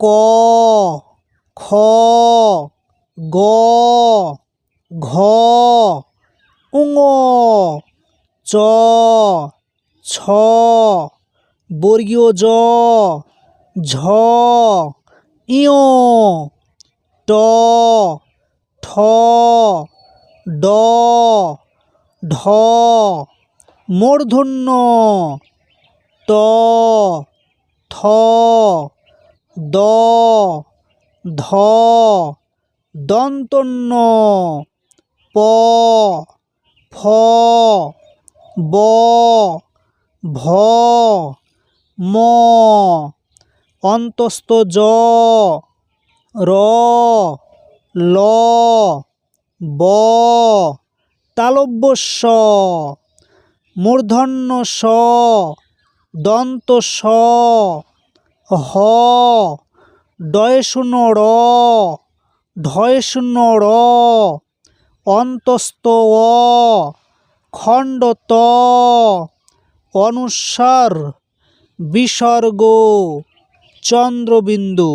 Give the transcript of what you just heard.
ক, খ, গ, ঘ, উঙ, চ, ছ, বর্গীয় জ, ঝ, ইয়, ট, ঠ, ড, ঢ, মূর্ধন্য ট থ দ, ধ, দন্তন্য, প, ফ, ব, ভ, ম, অন্তস্থ জ, র, ল, ব তালব্যস্য মূর্ধন্য স, দন্ত স হ ডয় শূন্য র ঢয় শূন্য র অন্তস্ত অ খণ্ড ত অনুস্বার বিসর্গ চন্দ্রবিন্দু।